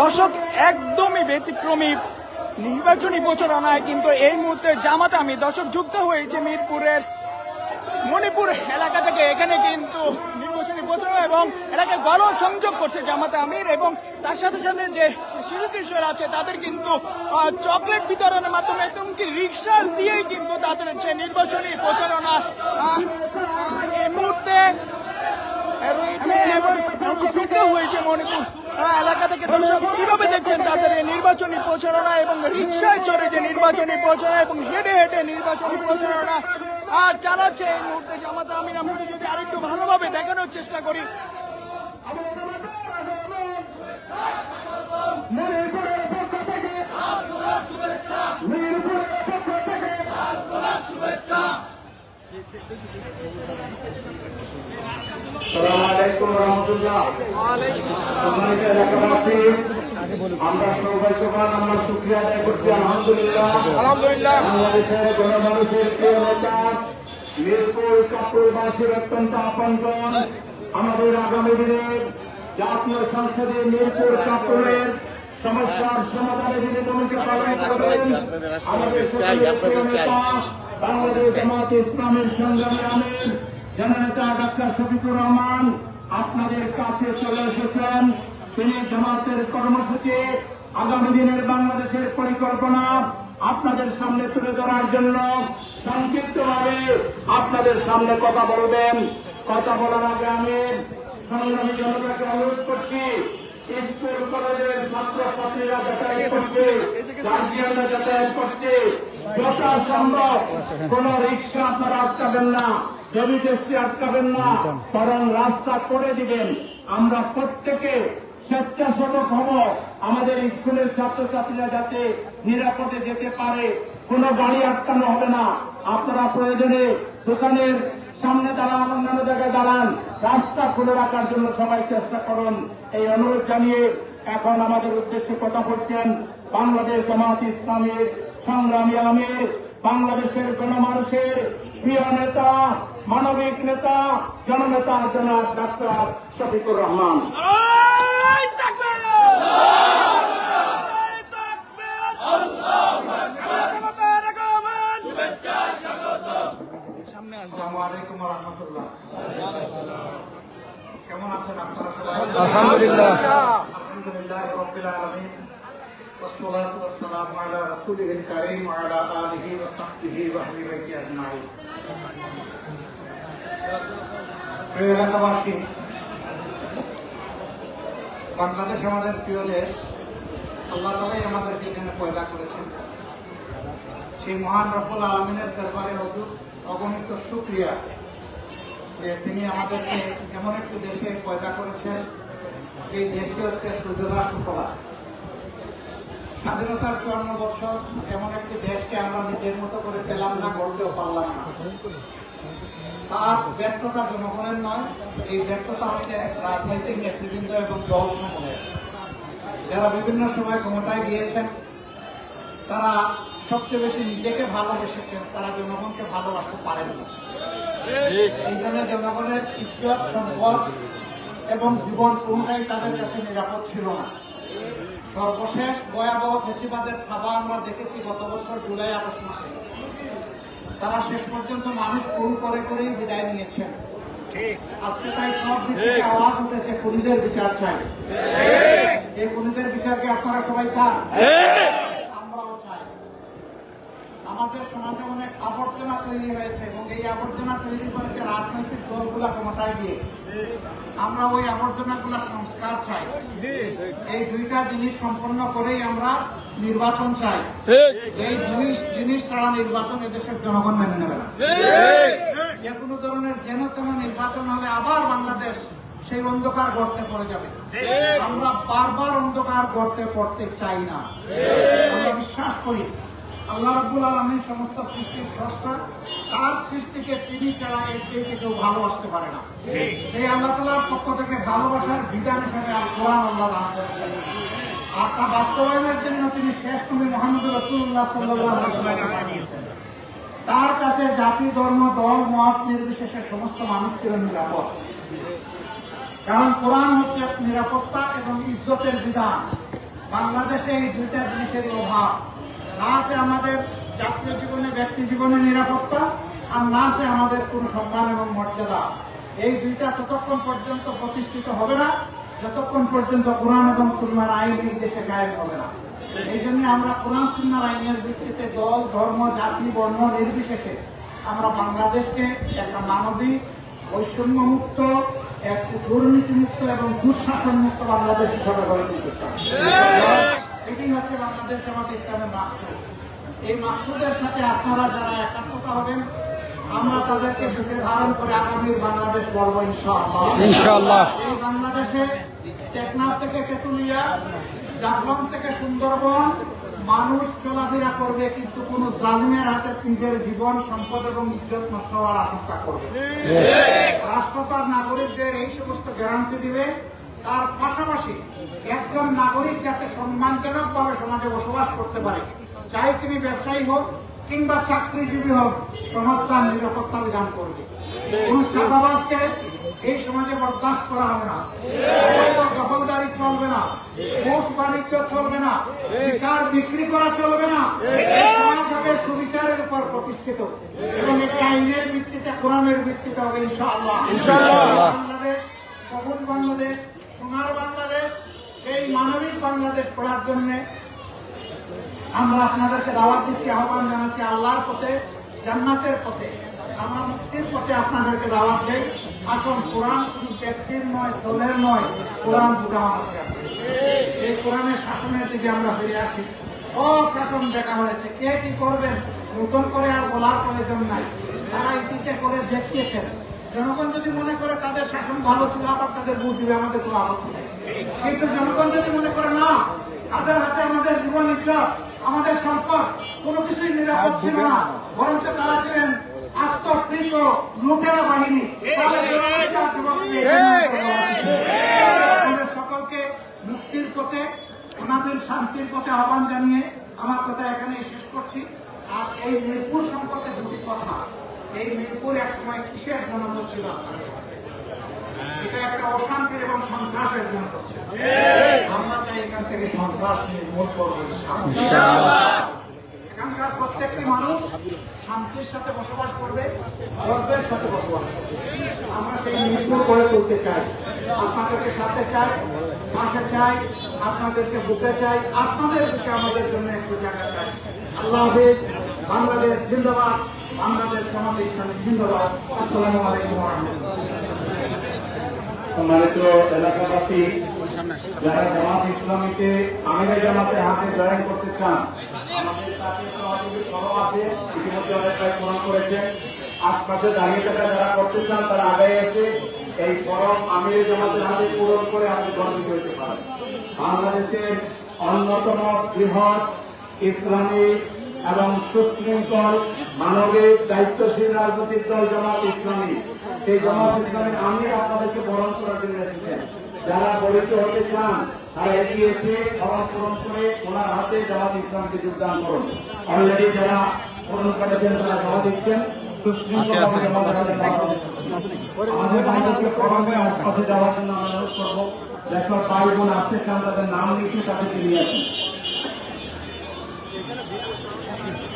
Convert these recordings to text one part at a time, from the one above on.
দর্শক একদমই ব্যতিক্রমী নির্বাচনী প্রচারণায় কিন্তু এই মুহূর্তে জামাত আমি দর্শক যুক্ত হয়েছে মিরপুরের মণিপুর এলাকা থেকে। এখানে কিন্তু নির্বাচনী প্রচারণা এবং এলাকায় গণ সংযোগ করছে জামাতে আমির এবং তার সাথে সাথে যে শিশু কিশোর আছে, তাদের কিন্তু চকলেট বিতরণের মাধ্যমে এমনকি রিক্সা দিয়েই কিন্তু তাদের যে নির্বাচনী প্রচারণা এই মুহূর্তে রয়েছে এবং যুক্ত হয়েছে মণিপুর এলাকা থেকে দর্শক কীভাবে দেখছেন তাদের এই নির্বাচনী প্রচারণা এবং রিক্সায় চড়ে যে নির্বাচনী প্রচারণা এবং হেঁটে হেঁটে নির্বাচনী প্রচারণা আর চালাচ্ছে এই মুহূর্তে জামাত আমিন। আমরা যদি আরেকটু ভালোভাবে দেখানোর চেষ্টা করি সালাম আলাইকুম রহমতুল্লাহ সম্মানিত এলাকাবাসী আমরা সবাই সবার আমরা শুক্রিয়া আদায় করছি আলহামদুলিল্লাহ। আলহামদুলিল্লাহ। বাংলাদেশের গণমানুষের প্রিয় নেতা মিরপুর কাপুরবাসীর অত্যন্ত আপনজন আমাদের আগামী দিনে জাতীয় সংসদে মিরপুর কাপুরের সমস্যার সমাধানে যিনি ভূমিকা পালন করবেন। আমাদের বাংলাদেশ জামাত ইসলামের সংগ্রামী আমির জননেতা ডাক্তার শফিকুর রহমান, আপনাদের কাছে চলে এসেছেন। তিনি জামাতের কর্মসূচি, আগামী দিনের বাংলাদেশের পরিকল্পনা আপনাদের সামনে তুলে ধরার জন্য সংক্ষিপ্তভাবে আপনাদের সামনে কথা বলবেন। কথা বলার আগে আমি সংগ্রামী জনতাকে অনুরোধ করছি, স্কুল, কলেজের ছাত্র ছাত্রীরা যাতায়াত করছে গার্জিয়ানরা যাতায়াত করছে যথাসম্ভব কোন রিক্সা আপনারা আটকাবেন না জমি ট্যাক্সি আটকাবেন না, বরং রাস্তা করে দিবেন। আমরা প্রত্যেকে স্বেচ্ছাসেবক হব। আমাদের স্কুলের ছাত্রছাত্রীরা যাতে নিরাপদে যেতে পারে, কোনো গাড়ি আটকানো হবে না। আপনারা প্রয়োজনে দোকানের সামনে দাঁড়ান, অন্যান্য জায়গায় দাঁড়ান। রাস্তা খুলে রাখার জন্য সবাই চেষ্টা করুন। এই অনুরোধ জানিয়ে এখন আমাদের উদ্দেশ্যে কথা বলছেন বাংলাদেশ জামাত ইসলামের সংগ্রামী আমির বাংলাদেশের গণমানুষের প্রিয় নেতা মানবিক নেতা জননেতা জনাব ডাক্তার শফিকুর রহমান। কেমন আছেন আপনারা সবাই? আলহামদুলিল্লাহ। আলহামদুলিল্লাহ রবিল আলমিন। والصلاة والسلام على رسوله الكريم وعلى آله وصحبه وأهل بيته أجمعين প্রিয় এলাকাবাসী বাংলাদেশ আমাদের প্রিয় দেশ আল্লাহ তালাই আমাদেরকে এখানে পয়দা করেছেন সেই মহান রব্বুল আলমিনের দরবারে অদূর অগণিত সুক্রিয়া যে তিনি আমাদেরকে এমন একটি দেশে পয়দা করেছেন এই দেশটি হচ্ছে সুজলা সুফলা স্বাধীনতার চুয়ান্ন বছর এমন একটি দেশকে আমরা নিজের মতো করে পেলাম না, গড়তেও পারলাম না। তার ব্যর্থতা জনগণের নয়, এই ব্যর্থতা হচ্ছে রাজনৈতিক নেতৃবৃন্দ এবং দল সমূহের যারা বিভিন্ন সময় ক্ষমতায় গিয়েছেন, তারা সবচেয়ে বেশি নিজেকে ভালোবেসেছেন, তারা জনগণকে ভালোবাসতে পারেন না। এই জন্য জনগণের ইজ্জত, সম্পদ এবং জীবন কোনটাই তাদের কাছে নিরাপদ ছিল না। সর্বশেষ ভয়াবহ ফেসিবাদের থাবা আমরা দেখেছি গত বছর জুলাই আগস্ট মাসে। তারা শেষ পর্যন্ত মানুষ খুন করে করেই বিদায় নিয়েছেন। আজকে তাই সব দিক থেকে আওয়াজ উঠেছে খুনিদের বিচার চাই। এই খুনিদের বিচারকে আপনারা সবাই চান? আমাদের সমাজে অনেক আবর্জনা তৈরি হয়েছে এবং এই আবর্জনা তৈরি করেছে রাজনৈতিক দলগুলা ক্ষমতায় গিয়ে। আমরা ওই আবর্জনাগুলা সংস্কার চাই। এই দুইটা জিনিস সম্পন্ন করেই আমরা নির্বাচন চাই। এই জিনিস জিনিস ছাড়া নির্বাচন এদেশের জনগণ মেনে নেবে না। যে কোনো ধরনের যেন তেন নির্বাচন হলে আবার বাংলাদেশ সেই অন্ধকার গর্তে পড়ে যাবে। আমরা বারবার অন্ধকার গর্তে পড়তে চাই না। আমরা বিশ্বাস করি আল্লাহ রাব্বুল আলমীর সমস্ত সৃষ্টির স্রষ্টা তার সৃষ্টিকে তিনি ছাড়া এর চেয়ে কেউ ভালোবাসতে পারে না। সেই আল্লাহ তালার পক্ষ থেকে ভালোবাসার বিধান হিসেবে আল কোরআন আল্লাহ দান করেছেন। আর তা বাস্তবায়নের জন্য তিনি শেষ নবী মোহাম্মদ রসুল্লাহ সাল্লাহ তার কাছে জাতি ধর্ম দল মত নির্বিশেষে সমস্ত মানুষ ছিলেন নিরাপদ কারণ কোরআন হচ্ছে নিরাপত্তা এবং ইজ্জতের বিধান। বাংলাদেশে এই দুইটা জিনিসের অভাব। না আছে আমাদের জাতীয় জীবনে, ব্যক্তি জীবনে নিরাপত্তা, আর না আছে আমাদের কোনো সম্মান এবং মর্যাদা। এই দুইটা ততক্ষণ পর্যন্ত প্রতিষ্ঠিত হবে না, যতক্ষণ পর্যন্ত কোরআন এবং সুন্নার আইন এই দেশে গায়েব হবে না। এই জন্য আমরা কোরআন, সুন্নার আইনের ভিত্তিতে দল, ধর্ম, জাতি, বর্ণ নির্বিশেষে আমরা বাংলাদেশকে একটা মানবিক বৈষম্য মুক্ত একটি দুর্নীতি মুক্ত এবং দুঃশাসন মুক্ত বাংলাদেশ হিসাবে গড়ে তুলতে চাই। এটাই হচ্ছে বাংলাদেশ জামাত ইসলামের মাকসুদ। এই মাকসুদের সাথে আপনারা যারা একাত্মতা হবেন আমরা তাদেরকে বুকে ধারণ করে আগামীর বাংলাদেশ গর্ব ইনশাআল্লাহ। ইনশাআল্লাহ। এই বাংলাদেশে টেকনাফ থেকে তেতুলিয়া জাফলং থেকে সুন্দরবন মানুষ চলাফেরা করবে কিন্তু কোন জালিমের হাতে নিজের জীবন সম্পদ এবং ইজ্জত নষ্ট হওয়ার আশঙ্কা করবে। রাষ্ট্র তার নাগরিকদের এই সমস্ত গ্যারান্টি দিবে। তার পাশাপাশি একজন নাগরিক যাতে সম্মানজনক ভাবে সমাজে বসবাস করতে পারে চাই তিনি ব্যবসায়ী হোক কিংবা চাকরিজীবী হোক সমাজ তার নিরাপত্তা বিধান করবে। কোন চাঁদাবাজকে এই সমাজে বরদাস্ত করা হবে না। দখলদারি চলবে না। ঘুষ বাণিজ্য চলবে না। বিচার বিক্রি করা চলবে না। সমাজ হবে সুবিচারের উপর প্রতিষ্ঠিত। এবং এটি আইনের ভিত্তিতে কোরআনের ভিত্তিতে হবে ইনশাআল্লাহ। বাংলাদেশ সবুজ বাংলাদেশ সোনার বাংলাদেশ, সেই মানবিক বাংলাদেশ করার জন্য আমরা আপনাদেরকে দাওয়াত দিচ্ছি, আহ্বান জানাচ্ছি আল্লাহর পথে, জান্নাতের পথে। আমরা মুক্তির পথে আপনাদেরকে দাওয়াত দেই। আসুন, কোরআন কোন ব্যক্তির নয়, দলের নয়, কোরআন বুঝা এই কোরআনের শাসনের দিকে আমরা ফিরে আসি। সব শাসন দেখা হয়েছে। কে কি করবেন? নতুন করে আর বলার প্রয়োজন নাই। তারা ইতিতে করে দেখিয়েছেন। জনগণ যদি মনে করে তাদের শাসন ভালো ছিল আবার তাদের বুঝ দিবে আমাদের কোনো আপত্তি কিন্তু জনগণ যদি মনে করে না তাদের হাতে আমাদের জীবন ইজ্জত আমাদের সম্পদ কোনো কিছুই নিরাপদ ছিল না। বরঞ্চ তারা ছিলেন আত্মকৃত লুটেরা বাহিনী। সকলকে মুক্তির পথে ওনাদের শান্তির পথে আহ্বান জানিয়ে আমার কথা এখানে শেষ করছি। আর এই মিরপুর সম্পর্কে দুটি কথা। এই মিরপুর এক সময় কিসের জনক ছিল এটা একটা অশান্তির এবং সন্ত্রাসের জন্য হচ্ছে। আমরা চাই এখান থেকে সন্ত্রাস নির্মূল করব এখানকার প্রত্যেকটি মানুষ শান্তির সাথে বসবাস করবে, গর্বের সাথে বসবাস আমরা সেই মিরপুর গড়ে তুলতে চাই। আপনাদেরকে সাথে চাই, পাশে চাই, আপনাদেরকে বুকে চাই আপনাদের আমাদের জন্য একটু জায়গা চাই। আল্লাহ হাফিজ, বাংলাদেশ জিন্দাবাদ। বাংলাদেশ জামাত সম্মানিত এলাকাবাসী, যারা জামাত ইসলামীতে আমিরের জামাতের হাতে জয়েন করতে চান ইতিমধ্যে আশপাশে দাঁড়িয়ে থাকা যারা করতে চান, তারা আগে এসে এই ফরম আমিরের জামাতের হাতে পূরণ করে আপনি গর্বিত হতে পারেন। বাংলাদেশের অন্যতম বৃহৎ ইসলামী এবং সুশৃঙ্খল মানবিক দায়িত্বশীল রাজনৈতিক দল জামাত ইসলামী। সেই জামাত ইসলামের আমি আপনাদেরকে বরণ করার জন্য এসেছেন যারা গঠিত হতে চান তারা এগিয়ে এসে ফরম পূরণ করে ওনার হাতে জামাত ইসলামকে যোগদান করুন। অলরেডি যারা পূরণ করেছেন তারা জমা দিচ্ছেন। যেসব ভাই বোন আসতে চান তাদের নাম লিখে তাদেরকে নিয়ে আসুন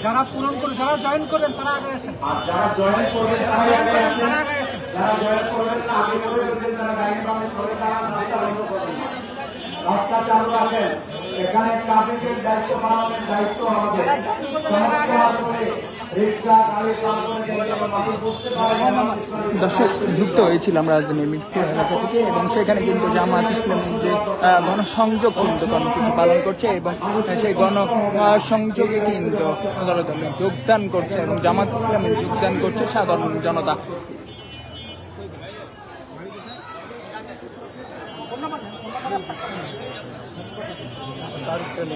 যারা পূরণ করে যারা জয়েন করবেন তারা আগে আসেন। যারা জয়েন করবেন তারা আগে আসেন। যারা জয়েন করবেন না আগে করে বলছেন তারা গাড়ি পাবে সরে তারা রাস্তা বন্ধ করবেন। রাস্তা চালু রাখেন এখানে ট্রাফিকের দায়িত্ব পালনের দায়িত্ব আমাদের। আমরা দর্শক, যুক্ত হয়েছিলাম রাজধানী মিরপুর এলাকা থেকে এবং সেখানে কিন্তু জামাত ইসলামের যে গণসংযোগ কিন্তু কর্মসূচি পালন করছে এবং সেই গণসংযোগে কিন্তু যোগদান করছে এবং জামাত ইসলামের যোগদান করছে সাধারণ জনতা। 这里、